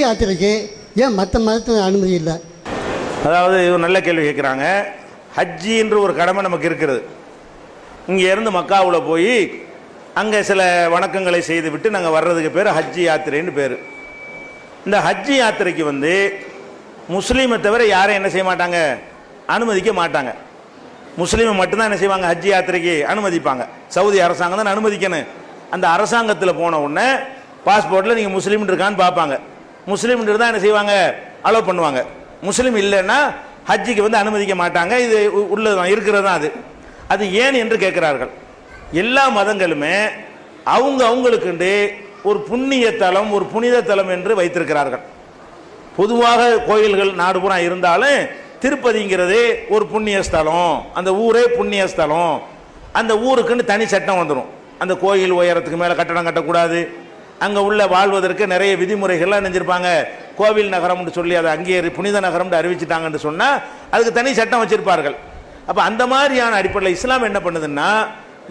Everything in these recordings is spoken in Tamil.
ஹஜ்ஜி யாத்திரைக்கு ஏன் மற்ற மதத்தில் அனுமதி இல்லை? அதாவது இவர் நல்ல கேள்வி கேட்குறாங்க. ஹஜ்ஜின்ற ஒரு கடமை நமக்கு இருக்கிறது. இங்கே இருந்து மக்காவில் போய் அங்கே சில வணக்கங்களை செய்துவிட்டு நாங்கள் வர்றதுக்கு பேர் ஹஜ்ஜி யாத்திரைன்னு பேர். இந்த ஹஜ்ஜி யாத்திரைக்கு வந்து முஸ்லீமை தவிர யாரும் என்ன செய்ய மாட்டாங்க? அனுமதிக்க மாட்டாங்க. முஸ்லீமை மட்டும்தான் என்ன செய்வாங்க? ஹஜ்ஜி யாத்திரைக்கு அனுமதிப்பாங்க. சவுதி அரசாங்கம் தான் அனுமதிக்கணும். அந்த அரசாங்கத்தில் போன உடனே பாஸ்போர்ட்டில் நீங்கள் முஸ்லீம் இருக்கான்னு பார்ப்பாங்க. முஸ்லீம் தான் என்ன செய்வாங்க? அலோவ் பண்ணுவாங்க. முஸ்லீம் இல்லைன்னா ஹஜ்ஜிக்கு வந்து அனுமதிக்க மாட்டாங்க. இது உ- உள்ளதுதான் இருக்கிறது தான் அது. அது ஏன் என்று கேட்கிறார்கள். எல்லா மதங்களுமே அவங்க அவங்களுக்குண்டு ஒரு புண்ணிய தலம் ஒரு புனித தலம் என்று வைத்திருக்கிறார்கள். பொதுவாக கோயில்கள் நாடு பூரா இருந்தாலும் திருப்பதிங்கிறது ஒரு புண்ணிய ஸ்தலம். அந்த ஊரே புண்ணிய ஸ்தலம். அந்த ஊருக்குன்னு தனி சட்டம் வந்துடும் அந்த கோயில் உயரத்துக்கு மேலே கட்டடம் கட்டக்கூடாது. அங்கே உள்ள வாழ்வதற்கு நிறைய விதிமுறைகள்லாம் நினைஞ்சிருப்பாங்க. கோவில் நகரம்னு சொல்லி அதை அங்கேயே புனித நகரம்னு அறிவிச்சிட்டாங்கன்னு சொன்னால் அதுக்கு தனி சட்டம் வச்சிருப்பார்கள். அப்போ அந்த மாதிரியான அடிப்படையில் இஸ்லாம் என்ன பண்ணுதுன்னா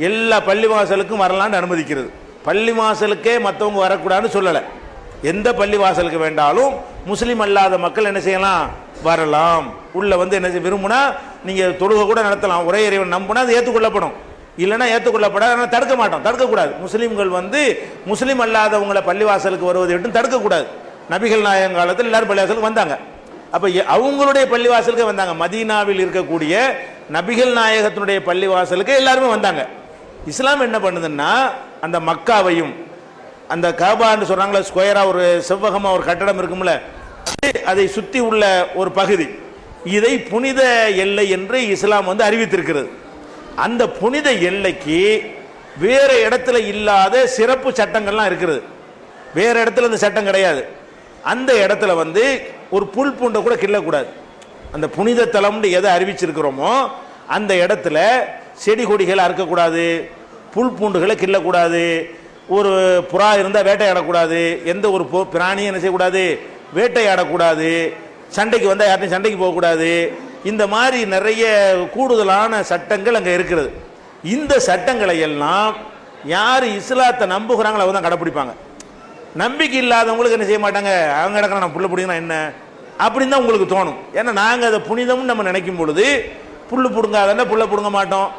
எல்லா பள்ளிவாசலுக்கும் வரலான்னு அனுமதிக்கிறது. பள்ளிவாசலுக்கே மற்றவங்க வரக்கூடாதுன்னு சொல்லலை. எந்த பள்ளிவாசலுக்கு வேண்டாலும் முஸ்லீம் அல்லாத மக்கள் என்ன செய்யலாம்? வரலாம். உள்ள வந்து என்ன செய்ய விரும்புனா நீங்க தொழுகை கூட நடத்தலாம். ஒரே இறைவன் நம்பினா அது ஏற்றுக்கொள்ளப்படும் இல்லைன்னா ஏற்றுக்கொள்ளப்படாது ஆனால் தடுக்க மாட்டோம். தடுக்கக்கூடாது. முஸ்லீம்கள் வந்து முஸ்லீம் அல்லாதவங்களை பள்ளிவாசலுக்கு வருவதை விட்டு தடுக்கக்கூடாது. நபிகள் நாயகம் காலத்தில் எல்லாரும் பள்ளிவாசலுக்கு வந்தாங்க. அப்போ அவங்களுடைய பள்ளிவாசலுக்கு வந்தாங்க. மதீனாவில் இருக்கக்கூடிய நபிகள் நாயகத்தினுடைய பள்ளிவாசலுக்கு எல்லாருமே வந்தாங்க. இஸ்லாம் என்ன பண்ணுதுன்னா அந்த மக்காவையும் அந்த காபான்னு சொல்கிறாங்களே ஸ்கொயராக ஒரு செவ்வகமாக ஒரு கட்டடம் இருக்கும்ல அதை சுற்றி உள்ள ஒரு பகுதி. இதை புனித எல்லை என்று இஸ்லாம் வந்து அறிவித்திருக்கிறது. அந்த புனித எல்லைக்கு வேற இடத்துல இல்லாத சிறப்பு சட்டங்கள்லாம் இருக்கிறது வேற இடத்துல அந்த சட்டம் கிடையாது. அந்த இடத்துல வந்து ஒரு புல் பூண்டை கூட கிள்ளக்கூடாது அந்த புனித தலம்னு எதை அறிவிச்சிருக்கிறோமோ அந்த இடத்துல செடி கொடிகளை அறுக்கக்கூடாது புல் பூண்டுகளை கிள்ளக்கூடாது ஒரு புறா இருந்தால் வேட்டையாடக்கூடாது எந்த ஒரு பிராணியும் என்ன செய்யக்கூடாது வேட்டையாடக்கூடாது சண்டைக்கு வந்தால் யார்ட்டையும் சண்டைக்கு போகக்கூடாது இந்த மாதிரி நிறைய கூடுதலான சட்டங்கள் அங்கே இருக்கிறது. இந்த சட்டங்களை எல்லாம் யார் இஸ்லாத்தை நம்புகிறாங்களோ அவங்க தான் கடைப்பிடிப்பாங்க. நம்பிக்கை இல்லாதவங்களுக்கு என்ன செய்ய மாட்டாங்க? அவங்க கிடக்கிற நான் புள்ள பிடிங்கினா என்ன? அப்படின்னு தான் உங்களுக்கு தோணும். ஏன்னா நாங்கள் அதை புனிதம்னு நம்ம நினைக்கும் பொழுது புல் பிடுங்காதானே புல்லை பிடுங்க மாட்டோம்.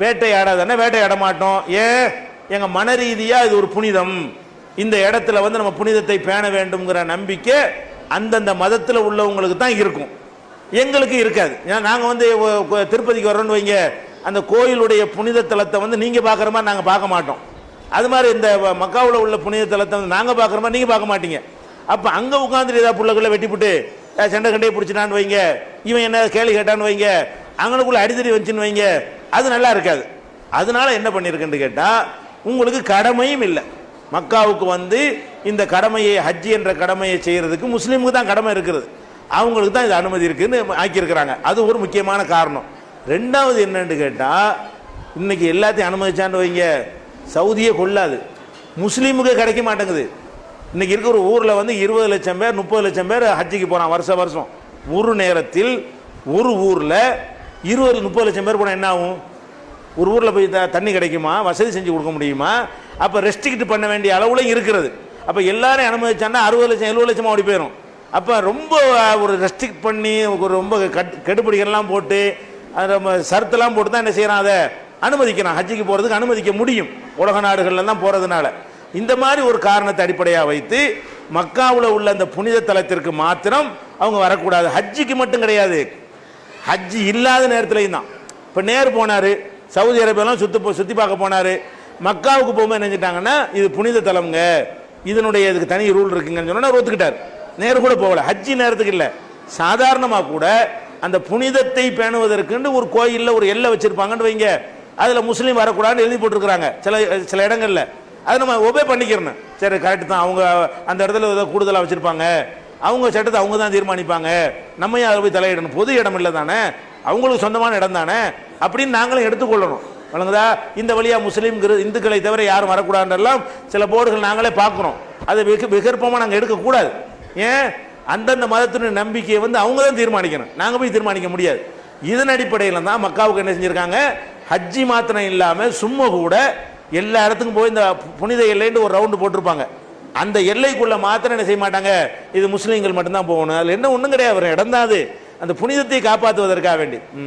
வேட்டையாடாதானே வேட்டையாட மாட்டோம். ஏன்? எங்கள் மன ரீதியாக இது ஒரு புனிதம். இந்த இடத்துல வந்து நம்ம புனிதத்தை பேண வேண்டும்ங்கிற நம்பிக்கை அந்தந்த மதத்தில் உள்ளவங்களுக்கு தான் இருக்கும். எங்களுக்கு இருக்காது. ஏன்னா நாங்கள் வந்து திருப்பதிக்கு வரோன்னு வைங்க அந்த கோயிலுடைய புனித தலத்தை வந்து நீங்கள் பார்க்குற மாதிரி நாங்கள் பார்க்க மாட்டோம். அது மாதிரி இந்த வ- உள்ள புனித தலத்தை வந்து நாங்கள் பார்க்குற மாதிரி நீங்கள் பார்க்க மாட்டீங்க. அப்போ அங்கே உட்காந்துட்டு ஏதாவது பிள்ளைகளை வெட்டிவிட்டு சண்டை கண்டையை பிடிச்சிட்டான்னு வைங்க இவன் என்ன கேள்வி கேட்டான்னு வைங்க அங்கனுக்குள்ள அடிதடி வந்துச்சுன்னு வைங்க அது நல்லா இருக்காது. அதனால என்ன பண்ணியிருக்குன்னு கேட்டால் உங்களுக்கு கடமையும் இல்லை. மக்காவுக்கு வந்து இந்த கடமையை ஹஜ்ஜி என்ற கடமையை செய்கிறதுக்கு முஸ்லீமுக்கு தான் கடமை இருக்கிறது. அவங்களுக்கு தான் இது அனுமதி இருக்குதுன்னு ஆக்கியிருக்கிறாங்க. அது ஒரு முக்கியமான காரணம். ரெண்டாவது என்னன்னு கேட்டால் இன்னைக்கு எல்லாத்தையும் அனுமதிச்சான்னு வைங்க. சவுதியே கொள்ளாது. முஸ்லீமுக்கு கிடைக்க மாட்டேங்குது. இன்னைக்கு இருக்கிற ஒரு ஊரில் வந்து இருபது லட்சம் பேர் முப்பது லட்சம் பேர் ஹஜ்ஜிக்கு போகிறான் வருஷம் வருஷம். ஒரு நேரத்தில் ஒரு ஊரில் இருபது முப்பது லட்சம் பேர் போனால் என்ன ஆகும்? ஒரு ஊரில் போய் த- தண்ணி கிடைக்குமா? வசதி செஞ்சு கொடுக்க முடியுமா? அப்போ ரெஸ்ட்ரிக்ட் பண்ண வேண்டிய அளவில் இருக்கிறது. அப்போ எல்லாரையும் அனுமதிச்சான்னா அறுபது லட்சம் எழுபது லட்சமாக ஓடி போயிடும் அப்போ ரொம்ப ஒரு ரெஸ்ட்ரிக்ட் பண்ணி ஒரு ரொம்ப கட் கெடுபிடிகள்லாம் போட்டு அது நம்ம சருத்தெல்லாம் போட்டு தான் என்ன செய்கிறான் அதை அனுமதிக்கிறான். ஹஜ்ஜிக்கு போகிறதுக்கு அனுமதிக்க முடியும். உலக நாடுகளில் தான் போகிறதுனால இந்த மாதிரி ஒரு காரணத்தை அடிப்படையாக வைத்து மக்காவில் உள்ள அந்த புனித தலத்திற்கு மாத்திரம் அவங்க வரக்கூடாது. ஹஜ்ஜிக்கு மட்டும் கிடையாது. ஹஜ்ஜி இல்லாத நேரத்துலையும் தான். இப்போ நேர் போனார் சவுதி அரேபியாலாம் சுற்றி போ சுற்றி பார்க்க போனார். மக்காவுக்கு போகும்போது நினைச்சிட்டாங்கன்னா இது புனித தலம்ங்க. இதனுடைய இதுக்கு தனி ரூல் இருக்குங்கன்னு சொன்னால் அவர் ஒத்துக்கிட்டார். நேரு கூட போகல. ஹஜ்ஜி நேரத்துக்கு இல்லை. சாதாரணமாக கூட அந்த புனிதத்தை பேணுவதற்குன்னு ஒரு கோயிலில் ஒரு எல்லை வச்சிருப்பாங்கன்னு வைங்க. அதில் முஸ்லீம் வரக்கூடாதுன்னு எழுதி போட்டிருக்கிறாங்க. சில சில இடங்களில். அதை நம்ம ஒபே பண்ணிக்கிறணும். சரி கரெக்டு தான். அவங்க அந்த இடத்துல ஏதோ கூடுதலாக வச்சுருப்பாங்க. அவங்க சட்டத்தை அவங்க தான் தீர்மானிப்பாங்க. நம்ம ஏன் அதில் போய் தலையிடணும்? பொது இடம் இல்லை தானே. அவங்களுக்கு சொந்தமான இடம் தானே. அப்படின்னு நாங்களும் எடுத்துக்கொள்ளணும். வழங்குதா? இந்த வழியாக முஸ்லீம் இந்துக்களை தவிர யாரும் வரக்கூடாதுன்றெல்லாம் சில போர்டுகள் நாங்களே பார்க்குறோம் அதை வெகு விகற்பமாக நாங்கள் எடுக்கக்கூடாது. ஏன்? அந்தந்த மதத்தினுடைய நம்பிக்கையை வந்து அவங்க தான் தீர்மானிக்கணும். நாங்கள் போய் தீர்மானிக்க முடியாது. இதன் அடிப்படையில் தான் மக்காவுக்கு என்ன செஞ்சுருக்காங்க? ஹஜ்ஜி மாத்திரம் இல்லாமல் சும்மா கூட எல்லா இடத்துக்கும் போய் இந்த புனித எல்லைன்னு ஒரு ரவுண்டு போட்டிருப்பாங்க. அந்த எல்லைக்குள்ளே மாத்திரம் என்ன செய்ய மாட்டாங்க? இது முஸ்லீம்கள் மட்டும்தான் போகணும். அதில் என்ன ஒன்றும் கிடையாது. ஒரு இடம் தான் அது. அந்த புனிதத்தை காப்பாற்றுவதற்காக வேண்டி. ம்.